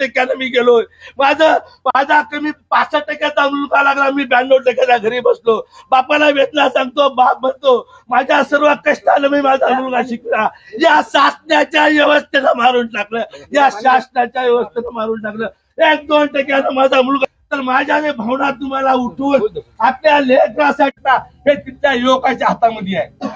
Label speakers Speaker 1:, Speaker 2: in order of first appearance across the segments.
Speaker 1: टक्क्यानं मी गेलोय. माझं माझा कमी पासष्ट टक्क्याचा मुलगा लागला मी ब्याण्णव टक्क्याच्या घरी बसलो. बापाला वेतला सांगतो बाप म्हणतो माझ्या सर्व कष्टाला मी माझा मुलगा शिकला. या शासनाच्या व्यवस्थेनं मारून टाकलं. या शासनाच्या व्यवस्थेनं मारून टाकलं. एक दोन टक्क्यानं माझा मुलगा तर माझ्या भावना तुम्हाला उठवून आपल्या लेखनासाठी हे तिथल्या युवकाच्या हातामध्ये आहे.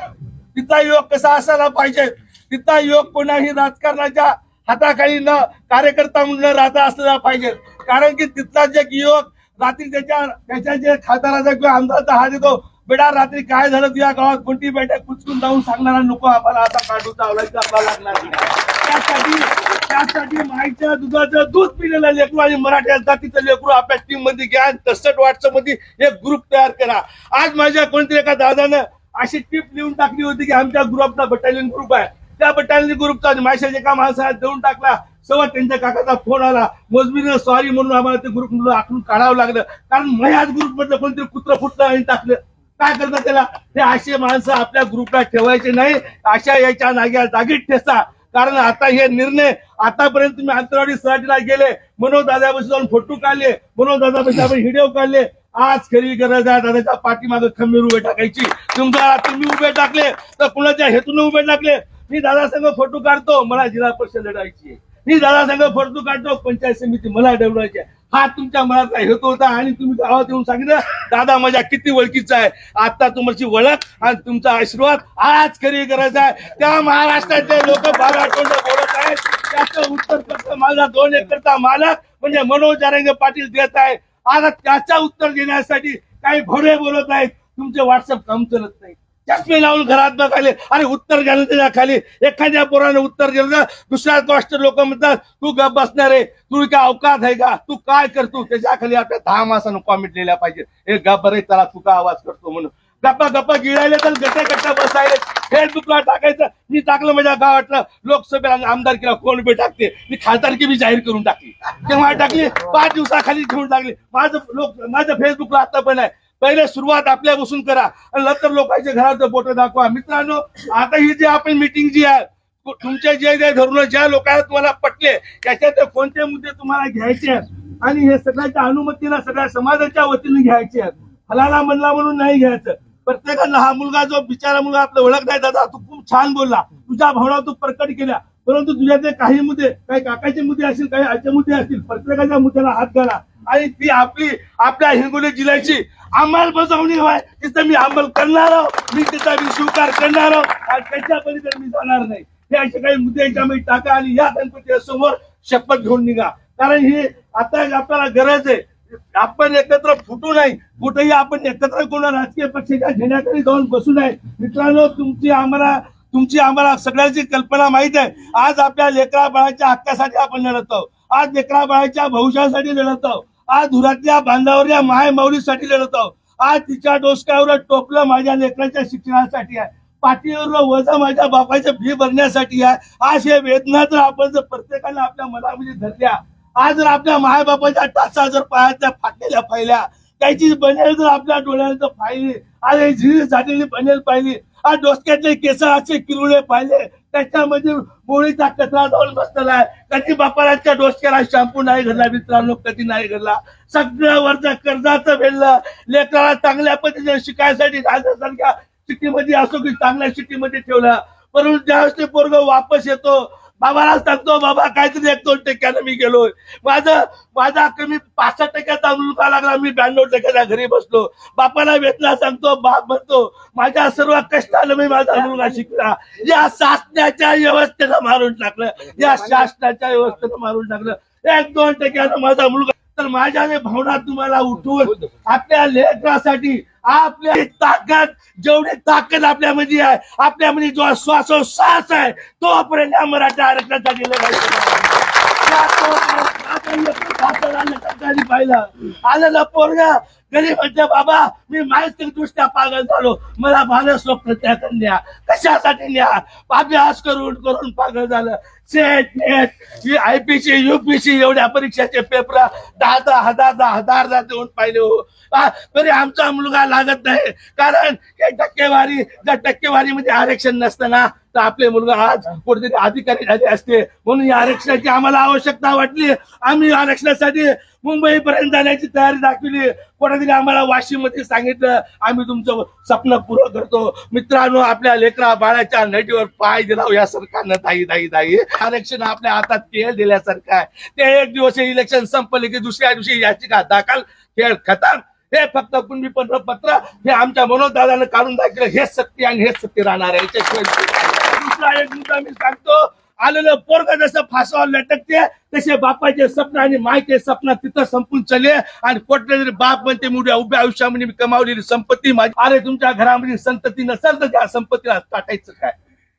Speaker 1: तिचा योग कसा असायला पाहिजे? तिथला योग कोणाही राजकारणाच्या हाताखाली न कार्यकर्ता म्हणून राहता असला पाहिजे. कारण की तिथला जे युवक रात्री त्याच्या त्याच्या जे खासदाराचा किंवा आमदाराचा हा देतो बेटा रात्री काय झालं तुझ्या गावात? कोणती बैठक? कुचकून जाऊन सांगणारा नको आम्हाला आता काढून चावलायचं आपल्याला लागणार त्यासाठी त्यासाठी माईच्या दुधाचं दूध पिलेलं लेकरू आणि मराठ्या जातीचं लेकरू आपल्या टीममध्ये घ्या तसट व्हॉट्सअपमध्ये एक ग्रुप तयार करा. आज माझ्या कोणतरी एका दादानं अशी टिप लिहून टाकली होती की आमच्या ग्रुपचा बटालियन ग्रुप आहे. त्या बटालियन ग्रुपचा माशाच्या एका माणसाला देऊन टाकला. सवय त्यांच्या काकाचा फोन आला. मोजमीनं सॉरी म्हणून आम्हाला ते ग्रुप आखून काढावं लागलं. कारण माझ्याच ग्रुप मधलं कोणतरी कुत्र फुटलं आणि टाकलं. काय करतात त्याला? ते असे माणसं आपल्या ग्रुपला ठेवायचे नाही. अशा याच्या नाग्या जागीत ठेसा. कारण आता हे निर्णय आतापर्यंत तुम्ही आंतरवाडी सराटीला गेले. मनोज दादापाशी जाऊन फोटो काढले. मनोज दादापाशी आपण व्हिडिओ काढले. आज खरी गरज आहे दादाच्या पाठीमागे खंबीर उभे टाकायची. तुमचा तुम्ही उभे टाकले. तर कुणाच्या हेतून उभे टाकले? मी दादा संघ फोटो काढतो मला जिल्हा परिषद लढायची मी दादा संघ फोटो काढतो पंचायत समिती मला डवडायची हा तुमच्या मनाचा हेतू होता आणि तुम्ही गावात येऊन सांगितलं दादा माझ्या किती ओळखीचा आहे. आता तुमची ओळख आणि तुमचा आशीर्वाद आज खरी गरज आहे. त्या महाराष्ट्राचे लोक बारा तोंड बोलत आहेत. त्याचं उत्तर फक्त माझा दोन एकरचा मालक म्हणजे मनोज जारंगे पाटील देत आहे. आता त्याचा उत्तर देण्यासाठी काही घोडे बोलत आहेत तुमचे व्हॉट्सअप काम चालत नाही चष्मे लावून घरात बघाले आणि उत्तर जनतेच्या त्याच्याखाली एखाद्या पोराने उत्तर दिलं दुसऱ्या गोष्ट लोक म्हणतात तू गप बसणार आहे. तू काय अवकात आहे का? तू काय करतो? त्याच्याखाली आपल्या दहा माणसानं कॉमेंट लिहिल्या पाहिजे हे गप बरे त्याला तू का आवाज करतो म्हणून. गप्पा गप्पा गिळायला तर गट्या गट्टा बसायला. फेसबुकला टाकायचं. मी टाकलं माझ्या गावातलं लोकसभेला आमदारकीला कोण बी टाकते? मी खासदारकी बी जाहीर करून टाकली. तेव्हा टाकली? पाच दिवसाखाली घेऊन टाकली. माझं लोक माझं फेसबुकला आता पण आहे. पहिले सुरुवात आपल्या बसून करा. आणि नंतर लोकांच्या घरात बोट दाखवा. मित्रांनो आता ही जी आपण मिटिंग जी आहे तुमच्या जे जे धरून ज्या लोकांना तुम्हाला पटले त्याच्यात कोणते मुद्दे तुम्हाला घ्यायचे आहेत? आणि हे सगळ्याच्या अनुमतीला सगळ्या समाजाच्या वतीने घ्यायचे आहेत. म्हणला म्हणून नाही घ्यायचं. प्रत्येकाला हा मुलगा जो बिचारा मुलगा आपलं ओळख नाही दादा तू खूप छान बोलला. तुझ्या भावना तू प्रकट केल्या. परंतु तुझ्या ते काही मुद्दे काही काकाचे मुद्दे असतील काही आजचे मुद्दे असतील प्रत्येकाच्या मुद्द्याला हात घाला. आणि ती आपली आपल्या हिंगोली जिल्ह्याची अंमलबजावणी व्हाय तिथं मी अंमल करणार आहोत मी तिचा मी स्वीकार करणार आहोत आणि त्याच्या पलीकडे मी जाणार नाही. हे असे काही मुद्दे याच्यामध्ये टाका आणि या गणपती समोर शपथ घेऊन निघा. कारण ही आता आपल्याला गरज आहे. आपण एकत्र फुटू नाही. कुठेही आपण एकत्र कोणा राजकीय पक्षाच्या घेण्याकडे जाऊन बसू नये मित्रांनो तुमची आम्हाला तुमची आम्हाला सगळ्यांची कल्पना माहीत आहे. आज आपल्या लेकरा बाळाच्या हक्कासाठी आपण लढत आहोत. आज लेकरा बाळाच्या भविष्यासाठी लढत आहोत. आज धुरातल्या बांधावरल्या माय मौलीसाठी लढत आहोत. आज तिच्या डोसक्यावर टोपलं माझ्या लेकराच्या शिक्षणासाठी आहे. पाठीवर वजा माझ्या बापाच्या फी भरण्यासाठी आहे. आज हे वेदना जर आपण जर प्रत्येकाने आपल्या मनामध्ये धरल्या आज जर आपल्या मायबापाच्या टाचा जर पायाच्या फाटलेल्या पाहिल्या त्याची बनेल जर आपल्या डोळ्यांचं पाहिली आज झिरी झालेली बनेल पाहिली आज डोसक्यातले केस असे किरुळे पाहिले त्याच्यामध्ये गोळीचा कचरा जाऊन बसलेला आहे. कधी बापाराच्या डोसक्याला शॅम्पू नाही घडला मित्रांनो कधी नाही घडला सगळं कर्जाचं भेटलं. लेकराला चांगल्या पद्धतीने शिकायसाठी राजसारख्या सिटीमध्ये असो की चांगल्या सिटीमध्ये ठेवला. परंतु ज्यावेळेस ते पोरग वापस येतो बाबाला सांगतो बाबा काहीतरी एक दोन टक्क्यानं मी गेलोय. माझं माझा कमी पासष्ट टक्क्याचा मुलगा लागला मी ब्याण्णव टक्क्याच्या घरी बसलो. बापाला वेतना सांगतो बाप म्हणतो माझ्या सर्व कष्टानं मी माझा मुलगा शिकला. या शासनाच्या व्यवस्थेनं मारून टाकलं. या शासनाच्या व्यवस्थेनं मारून टाकलं. एक दोन टक्क्यानं माझा मुलगा तर माझ्या भावना तुम्हाला उठवून आपल्या लेखनासाठी आपल्या ताकद जेवढी ताकद आपल्यामध्ये आहे आपल्यामध्ये जो श्वासोश्वास आहे तोपर्यंत आपल्याला मराठा आरक्षणासाठी लढाई पाहिजे या तोपर्यंत आपण एकत्र हात आणण्याकरता पाहिलं. आलं ना पोरगा. घरी म्हणते बाबा. मी मानसिक दृष्ट्या पागल झालो. मला माझं स्वप्न त्यातून द्या कशासाठी न्या? अभ्यास करून करून पागल झालं. सेट नेट आयपीसी युपीसी एवढ्या परीक्षाचे पेपर दहा दहा हजार दहा हजार दहा देऊन पाहिले हो. तरी आमचा मुलगा लागत नाही. कारण टक्केवारी जर टक्केवारीमध्ये आरक्षण नसतं ना तर आपले मुलगा आज कुठेतरी अधिकारी झाले असते. म्हणून या आरक्षणाची आम्हाला आवश्यकता वाटली. आम्ही आरक्षणासाठी मुंबईपर्यंत जाण्याची तयारी दाखवली. कोणातरी आम्हाला वाशीमध्ये सांगितलं आम्ही तुमचं स्वप्न पूर्ण करतो. मित्रांनो आपल्या लेकरा बाळाच्या नदीवर पाय दिला या सरकारनं. दाई दाई दाई आरक्षण आपल्या हातात खेळ दिल्यासारखं आहे. ते एक दिवस इलेक्शन संपले की दुसऱ्या दिवशी याचिका दाखल खेळ खतम. हे फक्त कुणबी पत्र हे आमच्या मनोदादानं काढून दाखवलं हेच सत्य आणि हेच सत्य राहणार आहे. एक मुद्दा मी सांगतो. आलेलं पोरग जसं फासावर लटकते तसे बापाचे स्वप्न आणि मायचे स्वप्न तिथं संपून चले आणि कुठले तरी बाप म्हणते मुड्या उभ्या आयुष्यामध्ये मी कमावलेली संपत्ती माझी. अरे तुमच्या घरामध्ये संतती नसेल तर त्या संपत्तीला टाटायचं काय?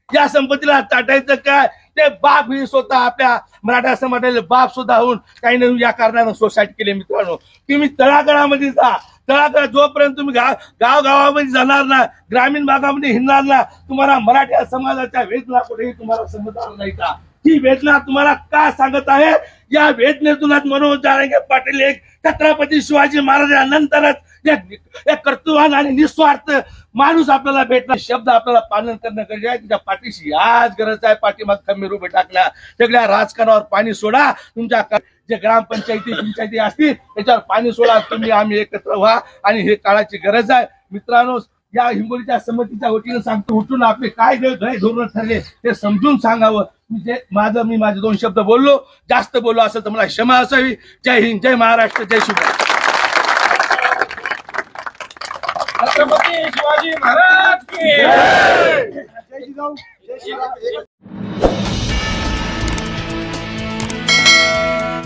Speaker 1: या संपत्तीला ताटायचं काय? ते बाप ही स्वतः आपल्या मराठा समाजाचे बाप सुद्धा होऊन काही नवीन या कारणानं सोसायटी केले मित्रांनो. तुम्ही तळागळामध्ये जा. तळातळ जोपर्यंत तुम्ही गाव गावगावामध्ये जाणार ना ग्रामीण भागामध्ये हिंडणार ना तुम्हाला मराठा समाजाच्या वेदना कुठेही तुम्हाला समजणार नाही का? ही वेदना तुम्हाला का सांगत आहे? या वेदनेतून आज मनोज जारंगे पाटील एक छत्रपती शिवाजी महाराजांनंतरच एक कर्तृवान आणि निस्वार्थ माणूस आपल्याला भेटणार शब्द आपल्याला पालन करणं गरजे आहे. तुमच्या पाठीशी आज गरज आहे. पाठीमाग खंबीर उभे टाकल्या. सगळ्या राजकारणावर पाणी सोडा. तुमच्या जे ग्रामपंचायती पंचायती असतील त्याच्यावर पाणी सोडा तुम्ही आम्ही एकत्र व्हा आणि हे काळाची गरज आहे. मित्रांनो या हिंगोलीच्या समितीच्या वतीनं सांगतो उठून आपले काय धोरण ठरले ते समजून सांगावं. मी जे माझं मी माझे दोन शब्द बोललो. जास्त बोललो असेल तर मला क्षमा असावी. जय हिंद जय महाराष्ट्र जय शिवराय.
Speaker 2: छत्रपती शिवाजी महाराज